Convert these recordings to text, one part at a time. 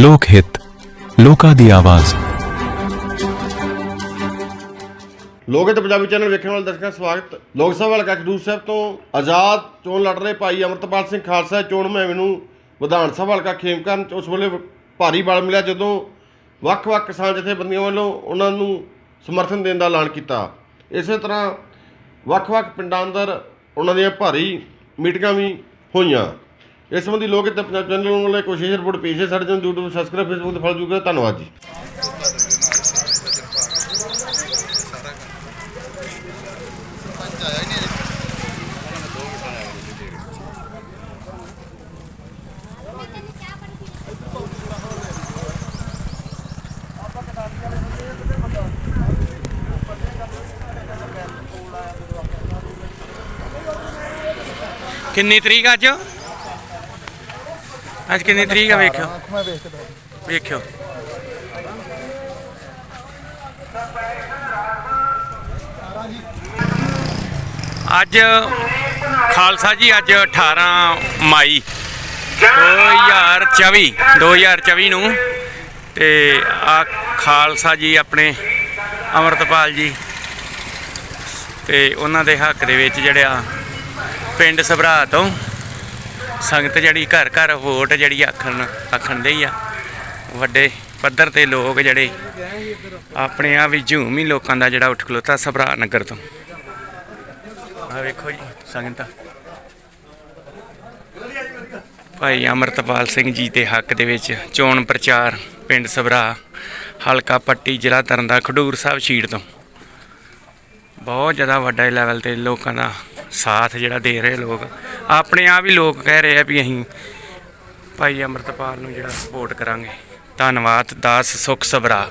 ਲੋਕ ਹਿੱਤ, ਲੋਕਾਂ ਦੀ ਆਵਾਜ਼। ਲੋਕ ਤੇ ਪੰਜਾਬੀ ਚੈਨਲ ਵੇਖਣ ਵਾਲੇ ਦਰਸ਼ਕਾਂ ਦਾ ਸਵਾਗਤ। ਲੋਕ ਸਭਾ ਹਲਕਾ ਖਡੂਰ ਸਾਹਿਬ ਤੋਂ ਆਜ਼ਾਦ ਚੋਣ ਲੜ ਰਹੇ ਭਾਈ ਅਮਰਤਪਾਲ ਸਿੰਘ ਖਾਲਸਾ ਚੋਣ ਮੁਹਿੰਮ ਨੂੰ ਵਿਧਾਨ ਸਭਾ ਹਲਕਾ ਖੇਮਕਰਨ ਚ ਉਸ ਵੇਲੇ ਭਾਰੀ ਬਲ ਮਿਲਿਆ ਜਦੋਂ ਵੱਖ-ਵੱਖ ਕਿਸਾਨ ਜਥੇਬੰਦੀਆਂ ਵੱਲੋਂ ਉਹਨਾਂ ਨੂੰ ਸਮਰਥਨ ਦੇਣ ਦਾ ਐਲਾਨ ਕੀਤਾ। ਇਸੇ ਤਰ੍ਹਾਂ ਵੱਖ-ਵੱਖ ਪਿੰਡਾਂ ਅੰਦਰ ਉਹਨਾਂ ਦੀਆਂ ਭਾਰੀ ਮੀਟਿੰਗਾਂ ਵੀ ਹੋਈਆਂ। ਇਸ ਸੰਬੰਧੀ ਲੋਕ ਤੇ ਪੰਜਾਬ ਚੈਨਲ ਵੱਲੋਂ ਇੱਕ ਵਿਸ਼ੇਸ਼ ਰਿਪੋਰਟ ਪੇਸ਼ ਹੈ। ਸਾਡੇ ਚੈਨਲ YouTube ਸਬਸਕ੍ਰਾਈਬ ਫੇਸਬੁੱਕ ਤੇ ਫੋਲੋ ਜੂਗਾ ਧੰਨਵਾਦ ਜੀ। ਕਿੰਨੀ ਤਰੀਕ ਅੱਜ? ਅੱਜ ਕਿੰਨੀ ਤਰੀਕ ਆ ਵੇਖਿਓ। ਵੇਖਿਓ। ਅੱਜ ਖਾਲਸਾ ਜੀ ਅੱਜ 18 ਮਈ 2024 2024 ਨੂੰ ਤੇ ਆ ਖਾਲਸਾ ਜੀ ਆਪਣੇ ਅਮਰਤਪਾਲ ਜੀ ਤੇ ਉਹਨਾਂ ਦੇ ਹੱਕ ਦੇ ਵਿੱਚ ਜਿਹੜਿਆ ਪਿੰਡ ਸਭਰਾ ਤੋਂ ਸੰਗਤ ਜਿਹੜੀ ਘਰ ਘਰ ਵੋਟ ਜਿਹੜੀ ਆਖਣ ਆਖਣ ਦੇ ਹੀ ਆ। ਵੱਡੇ ਪੱਧਰ ਤੇ ਲੋਕ ਜਿਹੜੇ ਆਪਣੇ ਆ ਵੀ ਝੂਮ ਹੀ ਲੋਕਾਂ ਦਾ ਜਿਹੜਾ ਉੱਠ ਖਲੋਤਾ ਸਭਰਾ ਨਗਰ ਤੋਂ। ਆ ਵੇਖੋ ਜੀ ਸੰਗਤ। ਭਾਈ ਅਮਰਤਪਾਲ ਸਿੰਘ ਜੀ ਦੇ ਹੱਕ ਦੇ ਵਿੱਚ ਚੋਣ ਪ੍ਰਚਾਰ ਪਿੰਡ ਸਭਰਾ, ਹਲਕਾ ਪੱਟੀ ਜ਼ਿਲ੍ਹਾ ਤਰਨਦਾ ਖਡੂਰ ਸਾਹਿਬ ਸ਼ੀਟ ਤੋਂ। ਬਹੁਤ ਜ਼ਿਆਦਾ ਵੱਡਾ ਲੈਵਲ ਤੇ ਲੋਕਾਂ ਦਾ ਸਾਥ ਜਿਹੜਾ ਦੇ ਰਹੇ ਲੋਕ। ਆਪਣੇ ਆਪ ਹੀ ਲੋਕ ਕਹਿ ਰਹੇ ਆ ਵੀ ਅਸੀਂ ਭਾਈ ਅਮਰਤਪਾਲ ਨੂੰ ਜਿਹੜਾ ਸਪੋਰਟ ਕਰਾਂਗੇ। ਧੰਨਵਾਦ, ਦਾਸ ਸੁਖ ਸਬਰਾ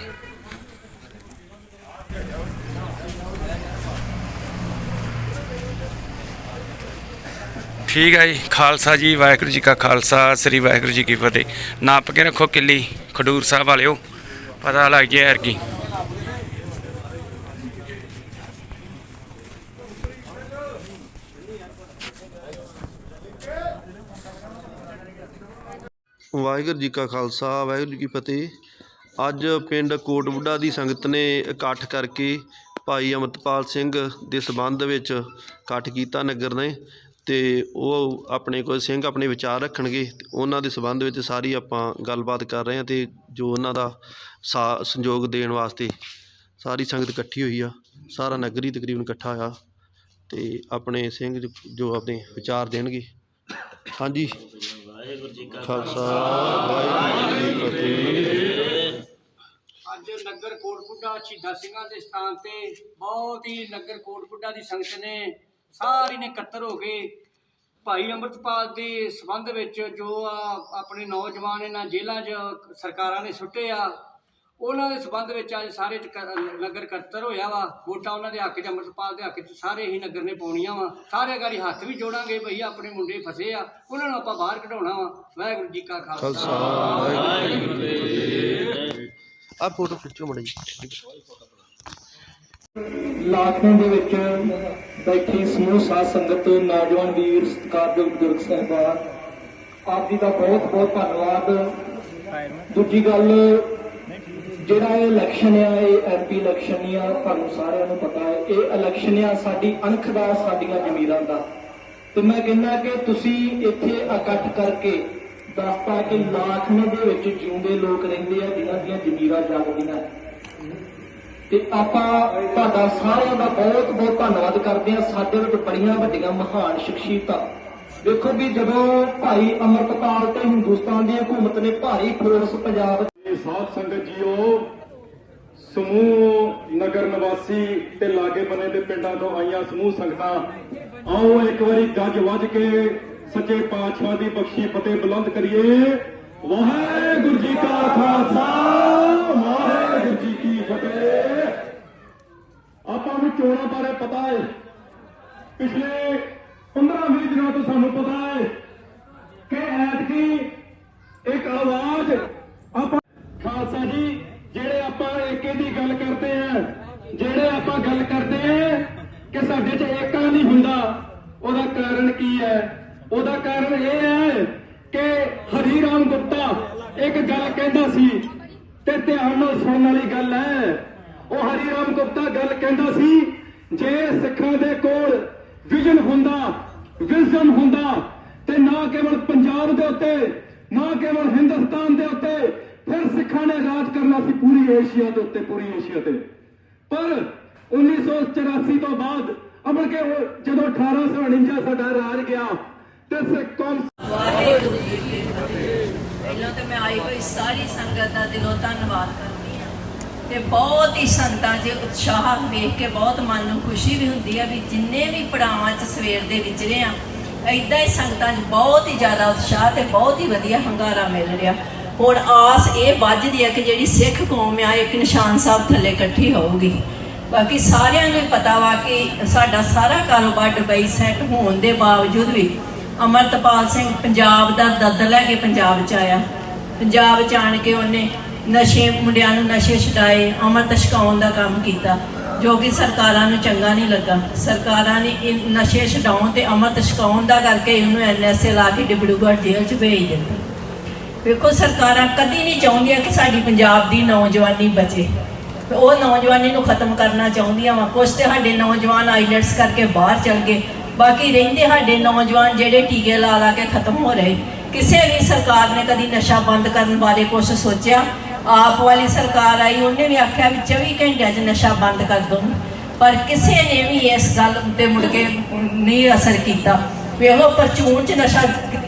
ਠੀਕ ਹੈ ਜੀ, ਖਾਲਸਾ ਜੀ, ਵਾਹਿਗੁਰੂ ਜੀ ਕਾ ਖਾਲਸਾ, ਸ੍ਰੀ ਵਾਹਿਗੁਰੂ ਜੀ ਕੀ ਫਤਿਹ। ਨਾਪ ਕੇ ਰੱਖੋ ਕਿੱਲੀ, ਖਡੂਰ ਸਾਹਿਬ ਵਾਲਿਓ, ਪਤਾ ਲੱਗ ਜੇ ਯਾਰ ਕੀ ਵਾਹਿਗੁਰੂ ਜੀ ਕਾ ਖਾਲਸਾ, ਵਾਹਿਗੁਰੂ ਜੀ ਕੀ ਫਤਿਹ। ਅੱਜ ਪਿੰਡ ਕੋਟ ਬੁੱਢਾ ਦੀ ਸੰਗਤ ਨੇ ਇਕੱਠ ਕਰਕੇ ਭਾਈ ਅਮਰਤਪਾਲ ਸਿੰਘ ਦੇ ਸਬੰਧ ਵਿੱਚ ਇਕੱਠ ਕੀਤਾ ਨਗਰ ਨੇ ਤੇ ਉਹ ਆਪਣੇ ਕੋਈ ਸਿੰਘ ਆਪਣੇ ਵਿਚਾਰ ਰੱਖਣਗੇ ਤੇ ਉਹਨਾਂ ਦੇ ਸਬੰਧ ਵਿੱਚ ਸਾਰੀ ਆਪਾਂ ਗੱਲਬਾਤ ਕਰ ਰਹੇ ਹਾਂ ਤੇ ਜੋ ਉਹਨਾਂ ਦਾ ਸਾ, ਸੰਯੋਗ ਦੇਣ ਵਾਸਤੇ ਸਾਰੀ ਸੰਗਤ ਇਕੱਠੀ ਹੋਈ ਆ, ਸਾਰਾ ਨਗਰ ਹੀ ਤਕਰੀਬਨ ਇਕੱਠਾ ਹੋਇਆ ਤੇ ਆਪਣੇ ਸਿੰਘ ਜੋ ਆਪਣੇ ਵਿਚਾਰ ਦੇਣਗੇ। ਹਾਂਜੀ। ਖਾਲਸਾ ਵਾਹਿਗੁਰੂ ਜੀ ਕੀ ਫਤਿਹ। ਅੱਜ ਨਗਰ ਕੋਟਪੁੱਡਾ ਸ਼ਹੀਦਾਂ ਸਿੰਘਾਂ ਦੇ ਸਥਾਨ ਤੇ ਬਹੁਤ ਹੀ ਨਗਰ ਕੋਟਪੁੱਡਾ ਦੀ ਸੰਗਤ ਨੇ ਸਾਰੀ ਨੇ ਇਕੱਤਰ ਹੋ ਕੇ ਭਾਈ ਅੰਮ੍ਰਿਤਪਾਲ ਦੇ ਸਬੰਧ ਵਿੱਚ ਜੋ ਆ ਆਪਣੇ ਨੌਜਵਾਨ ਇਹਨਾਂ ਜੇਲ੍ਹਾਂ 'ਚ ਸਰਕਾਰਾਂ ਨੇ ਸੁੱਟੇ ਆ ਉਹਨਾਂ ਦੇ ਸਬੰਧ ਵਿੱਚ ਅੱਜ ਸਾਰੇ ਚ ਕ- ਨਗਰ ਇਕੱਤਰ ਹੋਇਆ ਵਾ। ਵੋਟਾਂ ਉਹਨਾਂ ਦੇ ਹੱਕ 'ਚ ਅੰਮ੍ਰਿਤਪਾਲ ਦੇ ਹੱਕ 'ਚ ਸਾਰੇ ਹੀ ਨਗਰ ਨੇ ਪਾਉਣੀਆਂ ਵਾ। ਸਾਰੇ ਗਾੜੀ ਹੱਥ ਵੀ ਜੋੜਾਂਗੇ ਭਈ ਆਪਣੇ ਮੁੰਡੇ ਫਸੇ ਆ। ਉਹਨਾਂ ਨੂੰ ਆਪਾਂ ਬਾਹਰ ਕਢਾਉਣਾ ਵਾ। ਵਾਹਿਗੁਰੂ ਜੀ ਕਾ ਖਾਲਸਾ। ਆ ਫੋਟੋ ਖਿੱਚੋ ਮੜੀ ਲਾਖਾਂ ਦੇ ਵਿੱਚ ਬੈਠੀ ਸਮੂਹ ਸਾਧ ਸੰਗਤ ਨੌਜਵਾਨ ਵੀਰ ਸਤਿਕਾਰਯੋਗ ਬਜ਼ੁਰਗ ਸਾਹਿਬਾਨ ਆਪ ਜੀ ਦਾ ਬਹੁਤ ਬਹੁਤ ਧੰਨਵਾਦ। ਦੂਜੀ ਗੱਲ ਜਿਹੜਾ ਇਹ ਇਲੈਕਸ਼ਨ ਆ, ਇਹ ਐਮਪੀ ਇਲੈਕਸ਼ਨ ਆ, ਤੁਹਾਨੂੰ ਸਾਰਿਆਂ ਨੂੰ ਪਤਾ ਹੈ। ਇਹ ਇਲੈਕਸ਼ਨ ਆ, ਸਾਡੀ ਅਣਖ ਦਾ, ਸਾਡੀਆਂ ਜ਼ਮੀਰਾਂ ਦਾ। ਤੇ ਮੈਂ ਕਹਿੰਦਾ ਕਿ ਤੁਸੀਂ ਇੱਥੇ ਇਕੱਠ ਕਰਕੇ ਦੱਸਤਾ ਕਿ ਲਾਖਾਂ ਦੇ ਵਿੱਚ ਜਿਉਂਦੇ ਲੋਕ ਰਹਿੰਦੇ ਆ, ਜਿਨ੍ਹਾਂ ਦੀਆਂ ਜ਼ਮੀਰਾਂ ਜਾਗਦੀਆਂ। ਤੇ ਆਪਾਂ, ਤੁਹਾਡਾ ਸਾਰਿਆਂ ਦਾ ਬਹੁਤ ਬਹੁਤ ਧੰਨਵਾਦ ਕਰਦੇ ਹਾਂ। ਸਾਡੇ ਵਿੱਚ ਬੜੀਆਂ ਵੱਡੀਆਂ ਮਹਾਨ ਸ਼ਖਸੀਅਤਾਂ। ਦੇਖੋ ਵੀ ਜਦੋਂ ਭਾਈ ਅਮਰਪਾਲ ਤੇ ਹਿੰਦੁਸਤਾਨ ਦੀ ਹਕੂਮਤ ਨੇ ਭਾਰੀ ਫੋਰਸ ਪੰਜਾਬ ਸਾਧ ਸੰਗਤ ਜੀਓ, ਸਮੂਹ ਨਗਰ ਨਿਵਾਸੀ ਤੇ ਲਾਗੇ ਬੰਨੇ ਦੇ ਪਿੰਡਾਂ ਤੋਂ ਆਈਆਂ ਸਮੂਹ ਸੰਗਤਾਂ, ਆਓ ਇੱਕ ਵਾਰੀ ਗੱਜ ਵੱਜ ਕੇ ਸੱਚੇ ਪਾਤਸ਼ਾਹ ਦੀ ਬਖਸ਼ੀ ਫਤਿਹ ਬੁਲੰਦ ਕਰੀਏ। ਵਾਹਿਗੁਰੂ ਜੀ ਕਾ ਖਾਲਸਾ, ਵਾਹਿਗੁਰੂ ਜੀ ਕੀ ਫਤਿਹ। ਆਪਾਂ ਨੂੰ ਚੋਣਾਂ ਬਾਰੇ ਪਤਾ ਹੈ ਪਿਛਲੇ 15-20 ਦਿਨਾਂ ਤੋਂ ਸਾਨੂੰ ਪਤਾ ਹੈ ਕਿ ਐਤਕੀ ਇੱਕ ਆਵਾਜ਼ ਆਪਾਂ ਆਪਾਂ ਦੀ ਗੱਲ ਕਰਦੇ ਆ, ਜਿਹੜੇ ਆਪਾਂ ਗੱਲ ਕਰਦੇ ਆ ਕਿ ਸਾਡੇ 'ਚ ਏਕਾ ਨਹੀਂ ਹੁੰਦਾ, ਉਹਦਾ ਕਾਰਨ ਕੀ ਹੈ? ਉਹਦਾ ਕਾਰਨ ਇਹ ਹੈ ਕਿ ਹਰੀ ਰਾਮ ਗੁਪਤਾ ਇੱਕ ਗੱਲ ਕਹਿੰਦਾ ਸੀ ਤੇ ਧਿਆਨ ਨਾਲ ਸੁਣਨ ਵਾਲੀ ਗੱਲ ਹੈ। ਉਹ ਹਰੀ ਰਾਮ ਗੁਪਤਾ ਗੱਲ ਕਹਿੰਦਾ ਸੀ, ਜੇ ਸਿੱਖਾਂ ਦੇ ਕੋਲ ਵਿਜ਼ਨ ਹੁੰਦਾ ਵਿਜ਼ਨ ਹੁੰਦਾ, ਤੇ ਨਾ ਕੇਵਲ ਪੰਜਾਬ ਦੇ ਉੱਤੇ, ਨਾ ਕੇਵਲ ਹਿੰਦੁਸਤਾਨ ਦੇ ਉੱਤੇ ਫਿਰ ਸਿੱਖਾਂ ਨੇ ਰਾਜ ਕਰਨਾ ਸੀ ਪੂਰੀ ਏਸ਼ੀਆ ਦੇ ਉੱਤੇ, ਪੂਰੀ ਏਸ਼ੀਆ ਤੇ। ਪਰ 1984 ਤੋਂ ਬਾਅਦ ਅਮਰ ਕੇ ਜਦੋਂ 1849 ਸਾਡਾ ਰਾਜ ਗਿਆ, ਤੇ ਸਿੱਖ ਕੌਮ ਵਾਹਿਗੁਰੂ ਜੀ ਕੀ ਫਤਿਹ ਪਹਿਲਾਂ ਤੇ ਮੈਂ ਆਈ ਹੋਈ ਸਾਰੀ ਸੰਗਤ ਦਾ ਦਿਲੋਂ ਧੰਨਵਾਦ ਕਰਦੀ ਹਾਂ। ਤੇ ਬਹੁਤ ਹੀ ਸੰਤਾਂ 'ਚ ਉਤਸ਼ਾਹ ਵੇਖ ਕੇ ਬਹੁਤ ਮਨ ਨੂੰ ਖੁਸ਼ੀ ਵੀ ਹੁੰਦੀ ਹੈ ਵੀ ਜਿੰਨੇ ਵੀ ਪੜਾਵਾਂ 'ਚ ਸਵੇਰ ਦੇ ਵਿਚਰੇ ਆ ਐਦਾਂ ਹੀ ਸੰਗਤਾਂ 'ਚ ਬਹੁਤ ਹੀ ਜ਼ਿਆਦਾ ਉਤਸ਼ਾਹ ਤੇ ਬਹੁਤ ਹੀ ਵਧੀਆ ਹੰਗਾਰਾ ਮਿਲ ਰਿਹਾ। ਹੁਣ ਆਸ ਇਹ ਵੱਜਦੀ ਹੈ ਕਿ ਜਿਹੜੀ ਸਿੱਖ ਕੌਮ ਆ, ਇੱਕ ਨਿਸ਼ਾਨ ਸਾਹਿਬ ਥੱਲੇ ਇਕੱਠੀ ਹੋਊਗੀ। ਬਾਕੀ ਸਾਰਿਆਂ ਨੂੰ ਪਤਾ ਵਾ ਕਿ ਸਾਡਾ ਸਾਰਾ ਕਾਰੋਬਾਰ ਦੁਬਈ ਸੈੱਟ ਹੋਣ ਦੇ ਬਾਵਜੂਦ ਵੀ ਅਮਰਤਪਾਲ ਸਿੰਘ ਪੰਜਾਬ ਦਾ ਦੱਦ ਲੈ ਕੇ ਪੰਜਾਬ ਚ ਆਇਆ। ਪੰਜਾਬ ਚ ਆਣ ਕੇ ਉਹਨੇ ਨਸ਼ੇ, ਮੁੰਡਿਆਂ ਨੂੰ ਨਸ਼ੇ ਛਡਾਏ, ਅਮਰਤ ਛਕਾਉਣ ਦਾ ਕੰਮ ਕੀਤਾ, ਜੋ ਕਿ ਸਰਕਾਰਾਂ ਨੂੰ ਚੰਗਾ ਨਹੀਂ ਲੱਗਾ। ਸਰਕਾਰਾਂ ਨੇ ਇਹ ਨਸ਼ੇ ਛਡਾਉਣ ਤੇ ਅਮਰਤ ਛਕਾਉਣ ਦਾ ਕਰਕੇ ਇਹਨੂੰ ਐਨਐਸਏ ਲਾ ਕੇ ਡਿਬੜੂਗੜ੍ਹ ਜੇਲ੍ਹ ਚ ਭੇਜ ਦਿੱਤਾ। ਵੇਖੋ ਸਰਕਾਰਾਂ ਕਦੀ ਨਹੀਂ ਚਾਹੁੰਦੀਆਂ ਕਿ ਸਾਡੀ ਪੰਜਾਬ ਦੀ ਨੌਜਵਾਨੀ ਬਚੇ। ਉਹ ਨੌਜਵਾਨੀ ਨੂੰ ਖਤਮ ਕਰਨਾ ਚਾਹੁੰਦੀਆਂ ਵਾ। ਕੁਝ ਤੇ ਸਾਡੇ ਨੌਜਵਾਨ ਆਈਲੈਟਸ ਕਰਕੇ ਬਾਹਰ ਚਲ ਗਏ। ਬਾਕੀ ਰਹਿੰਦੇ ਸਾਡੇ ਨੌਜਵਾਨ ਜਿਹੜੇ ਟੀਕੇ ਲਾ ਲਾ ਕੇ ਖਤਮ ਹੋ ਰਹੇ। ਕਿਸੇ ਵੀ ਸਰਕਾਰ ਨੇ ਕਦੀ ਨਸ਼ਾ ਬੰਦ ਕਰਨ ਬਾਰੇ ਕੁਝ ਸੋਚਿਆ? ਆਪ ਵਾਲੀ ਸਰਕਾਰ ਆਈ, ਉਹਨੇ ਵੀ ਆਖਿਆ ਵੀ 24 ਘੰਟਿਆਂ 'ਚ ਨਸ਼ਾ ਬੰਦ ਕਰ ਦੋ। ਪਰ ਕਿਸੇ ਨੇ ਵੀ ਇਸ ਗੱਲ ਉੱਤੇ ਮੁੜ ਕੇ ਨਹੀਂ ਅਸਰ ਕੀਤਾ। ਵੇਖੋ ਪਰਚੂਨ 'ਚ ਨਸ਼ਾ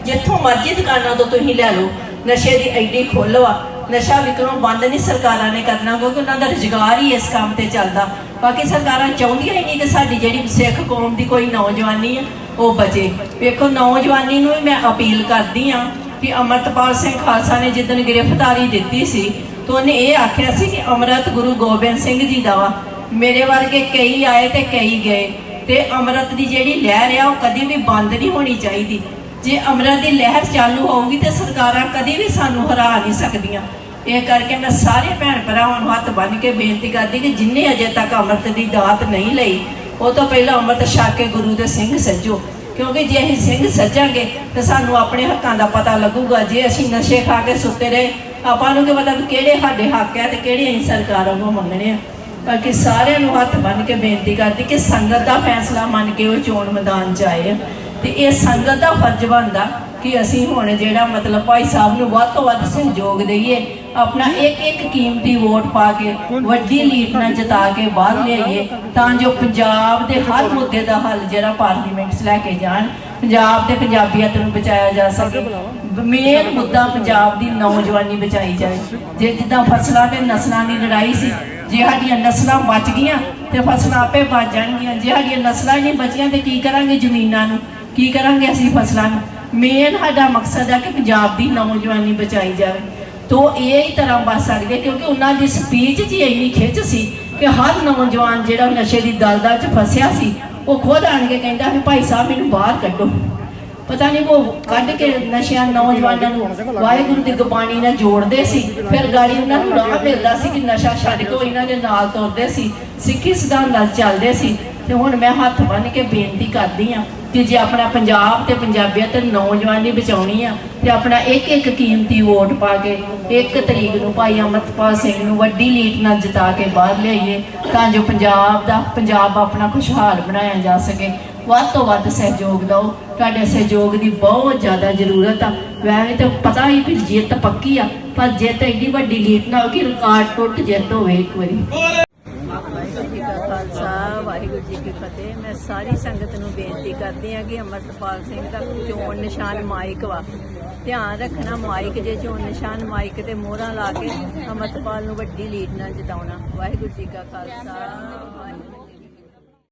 ਜਿੱਥੋਂ ਮਰਜ਼ੀ ਦੁਕਾਨਾਂ ਤੋਂ ਤੁਸੀਂ ਲੈ ਲਓ। ਨਸ਼ੇ ਦੀ ਐਡੀ ਖੋਲੋ ਆ ਨਸ਼ਾ ਵਿਕਣੋਂ ਬੰਦ ਨਹੀਂ ਸਰਕਾਰਾਂ ਨੇ ਕਰਨਾ, ਕਿਉਂਕਿ ਉਹਨਾਂ ਦਾ ਰੁਜ਼ਗਾਰ ਹੀ ਇਸ ਕੰਮ ਤੇ ਚੱਲਦਾ। ਬਾਕੀ ਸਰਕਾਰਾਂ ਚਾਹੁੰਦੀਆਂ ਹੀ ਨਹੀਂ ਕਿ ਸਾਡੀ ਜਿਹੜੀ ਸਿੱਖ ਕੌਮ ਦੀ ਕੋਈ ਨੌਜਵਾਨੀ ਹੈ ਉਹ ਬਚੇ। ਵੇਖੋ, ਨੌਜਵਾਨੀ ਨੂੰ ਵੀ ਮੈਂ ਅਪੀਲ ਕਰਦੀ ਆ ਕਿ ਅਮਰਤਪਾਲ ਸਿੰਘ ਖਾਲਸਾ ਨੇ ਜਿੱਦਣ ਗ੍ਰਿਫਤਾਰੀ ਦਿੱਤੀ ਸੀ, ਤਾਂ ਉਹਨੇ ਇਹ ਆਖਿਆ ਸੀ ਕਿ ਅੰਮ੍ਰਿਤ ਗੁਰੂ ਗੋਬਿੰਦ ਸਿੰਘ ਜੀ ਦਾ ਵਾ। ਮੇਰੇ ਵਰਗੇ ਕਈ ਆਏ ਤੇ ਕਈ ਗਏ। ਤੇ ਅੰਮ੍ਰਿਤ ਦੀ ਜਿਹੜੀ ਲਹਿਰ ਆ, ਉਹ ਕਦੀ ਵੀ ਬੰਦ ਨਹੀਂ ਹੋਣੀ ਚਾਹੀਦੀ। ਜੇ ਅੰਮ੍ਰਿਤ ਦੀ ਲਹਿਰ ਚਾਲੂ ਹੋਊਗੀ ਤੇ ਸਰਕਾਰਾਂ ਕਦੀ ਵੀ ਸਾਨੂੰ ਹਰਾ ਨਹੀਂ ਸਕਦੀਆਂ। ਇਹ ਕਰਕੇ ਮੈਂ ਸਾਰੇ ਭੈਣ ਭਰਾਵਾਂ ਨੂੰ ਹੱਥ ਬੰਨ ਕੇ ਬੇਨਤੀ ਕਰਦੀ ਕਿ ਜਿੰਨੇ ਅਜੇ ਤੱਕ ਅੰਮ੍ਰਿਤ ਦੀ ਦਾਤ ਨਹੀਂ ਲਈ, ਉਹ ਤੋਂ ਪਹਿਲਾਂ ਅੰਮ੍ਰਿਤ ਛਕ ਕੇ ਗੁਰੂ ਦੇ ਸਿੰਘ ਸੱਜੋ। ਕਿਉਂਕਿ ਜੇ ਅਸੀਂ ਸਿੰਘ ਸੱਜਾਂਗੇ, ਤੇ ਸਾਨੂੰ ਆਪਣੇ ਹੱਕਾਂ ਦਾ ਪਤਾ ਲੱਗੂਗਾ। ਜੇ ਅਸੀਂ ਨਸ਼ੇ ਖਾ ਕੇ ਸੁੱਤੇ ਰਹੇ, ਆਪਾਂ ਨੂੰ ਕਿ ਪਤਾ ਕਿਹੜੇ ਸਾਡੇ ਹੱਕ ਹੈ ਤੇ ਕਿਹੜੇ ਅਸੀਂ ਸਰਕਾਰਾਂ ਨੂੰ ਮੰਗਣੇ ਆ? ਬਾਕੀ ਸਾਰਿਆਂ ਨੂੰ ਹੱਥ ਬੰਨ ਕੇ ਬੇਨਤੀ ਕਰਦੀ ਕਿ ਸੰਗਤ ਦਾ ਫੈਸਲਾ ਮੰਨ ਕੇ ਉਹ ਚੋਣ ਮੈਦਾਨ 'ਚ ਆਏ ਆ। ਤੇ ਇਹ ਸੰਗਤ ਦਾ ਫਰਜ਼ ਬਣਦਾ ਕਿ ਅਸੀਂ ਹੁਣ ਜਿਹੜਾ ਮਤਲਬ ਭਾਈ ਸਾਹਿਬ ਨੂੰ ਵੱਧ ਤੋਂ ਵੱਧ ਸਹਿਯੋਗ ਦਈਏ, ਆਪਣਾ ਇੱਕ ਇੱਕ ਕੀਮਤੀ ਵੋਟ ਪਾ ਕੇ, ਵੱਡੀ ਲੀਡ ਨਾਲ ਜਿਤਾ ਕੇ ਬਾਹਰ ਲਿਆਈਏ, ਤਾਂ ਜੋ ਪੰਜਾਬ ਦੇ ਹਰ ਮੁੱਦੇ ਦਾ ਹੱਲ ਜਿਹੜਾ ਪਾਰਲੀਮੈਂਟ ਲੈ ਕੇ ਜਾਣ, ਪੰਜਾਬ ਤੇ ਪੰਜਾਬੀਅਤ ਨੂੰ ਬਚਾਇਆ ਜਾ ਸਕੇ। ਮੇਨ ਮੁੱਦਾ ਪੰਜਾਬ ਦੀ ਨੌਜਵਾਨੀ ਬਚਾਈ ਜਾਏ। ਜੇ ਜਿੱਦਾਂ ਫਸਲਾਂ ਤੇ ਨਸਲਾਂ ਦੀ ਲੜਾਈ ਸੀ, ਜੇ ਸਾਡੀਆਂ ਨਸਲਾਂ ਬਚ ਗਈਆਂ ਤੇ ਫਸਲਾਂ ਆਪੇ ਬਚ ਜਾਣਗੀਆਂ, ਜੇ ਸਾਡੀਆਂ ਨਸਲਾਂ ਨਹੀਂ ਬਚੀਆਂ ਤੇ ਕੀ ਕਰਾਂਗੇ ਜ਼ਮੀਨਾਂ ਨੂੰ? ਕੀ ਕਰਾਂਗੇ ਅਸੀਂ ਫਸਲਾਂ ਨੂੰ? ਮੇਨ ਸਾਡਾ ਮਕਸਦ ਹੈ ਕਿ ਪੰਜਾਬ ਦੀ ਨੌਜਵਾਨੀ ਬਚਾਈ ਜਾਵੇ। ਤੋ ਇਹ ਹੀ ਤਰ੍ਹਾਂ ਬਚ ਸਕਦੇ ਕਿਉਂਕਿ ਉਹਨਾਂ ਦੀ ਸਪੀਚ 'ਚ ਇੰਨੀ ਖਿੱਚ ਸੀ ਕਿ ਹਰ ਨੌਜਵਾਨ ਜਿਹੜਾ ਨਸ਼ੇ ਦੀ ਦਲਦਲ 'ਚ ਫਸਿਆ ਸੀ, ਉਹ ਖੁਦ ਆਣ ਕੇ ਕਹਿੰਦਾ ਵੀ ਭਾਈ ਸਾਹਿਬ ਮੈਨੂੰ ਬਾਹਰ ਕੱਢੋ। ਪਤਾ ਨਹੀਂ ਉਹ ਕੱਢ ਕੇ ਨਸ਼ਿਆਂ ਨੌਜਵਾਨਾਂ ਨੂੰ ਵਾਹਿਗੁਰੂ ਦੀ ਗੁਬਾਣੀ ਨਾਲ ਜੋੜਦੇ ਸੀ, ਫਿਰ ਗਾੜੀ ਉਹਨਾਂ ਨੂੰ ਰਾਹ ਮਿਲਦਾ ਸੀ ਕਿ ਨਸ਼ਾ ਛੱਡ ਕੇ ਇਹਨਾਂ ਦੇ ਨਾਲ ਤੁਰਦੇ ਸੀ, ਸਿੱਖੀ ਸਿਧਾਂਤ ਨਾਲ ਚੱਲਦੇ ਸੀ। ਤੇ ਹੁਣ ਮੈਂ ਹੱਥ ਬੰਨ੍ਹ ਕੇ ਬੇਨਤੀ ਕਰਦੀ ਆ ਕਿ ਜੇ ਆਪਣਾ ਪੰਜਾਬ ਤੇ ਪੰਜਾਬੀਅਤ ਨੌਜਵਾਨੀ ਬਚਾਉਣੀ ਆ, ਤੇ ਆਪਣਾ ਇੱਕ ਇੱਕ ਕੀਮਤੀ ਵੋਟ ਪਾ ਕੇ, ਇੱਕ ਤਰੀਕ ਨੂੰ ਭਾਈ ਅਮਰਤਪਾਲ ਸਿੰਘ ਨੂੰ ਵੱਡੀ ਲੀਡ ਨਾਲ ਜਿਤਾ ਕੇ ਬਾਹਰ ਲਿਆਈਏ, ਤਾਂ ਜੋ ਪੰਜਾਬ ਦਾ, ਪੰਜਾਬ ਆਪਣਾ ਖੁਸ਼ਹਾਲ ਬਣਾਇਆ ਜਾ ਸਕੇ। ਵੱਧ ਤੋਂ ਵੱਧ ਸਹਿਯੋਗ ਦਿਓ। ਤੁਹਾਡੇ ਸਹਿਯੋਗ ਦੀ ਬਹੁਤ ਜ਼ਿਆਦਾ ਜ਼ਰੂਰਤ ਆ। ਵੈਸੇ ਤਾਂ ਪਤਾ ਹੀ ਵੀ ਜਿੱਤ ਪੱਕੀ ਆ, ਪਰ ਜਿੱਤ ਐਡੀ ਵੱਡੀ ਲੀਡ ਨਾਲ ਕਿ ਰਿਕਾਰਡ ਟੁੱਟ ਜਿੱਤ ਹੋਵੇ ਇੱਕ ਵਾਰੀ। ਜੀ ਕੀ ਫਤਿਹ। ਮੈਂ ਸਾਰੀ ਸੰਗਤ ਨੂੰ ਬੇਨਤੀ ਕਰਦੀ ਹਾਂ ਕਿ ਅਮਰਤਪਾਲ ਸਿੰਘ ਦਾ ਚੋਣ ਨਿਸ਼ਾਨ ਮਾਈਕ ਵਾ। ਧਿਆਨ ਰੱਖਣਾ ਮਾਈਕ, ਜੇ ਚੋਣ ਨਿਸ਼ਾਨ ਮਾਈਕ ਤੇ ਮੋਹਰਾਂ ਲਾ ਕੇ ਅਮਰਤਪਾਲ ਨੂੰ ਵੱਡੀ ਲੀਡ ਨਾਲ ਜਿਤਾਉਣਾ। ਵਾਹਿਗੁਰੂ ਜੀ ਕਾ ਖਾਲਸਾ।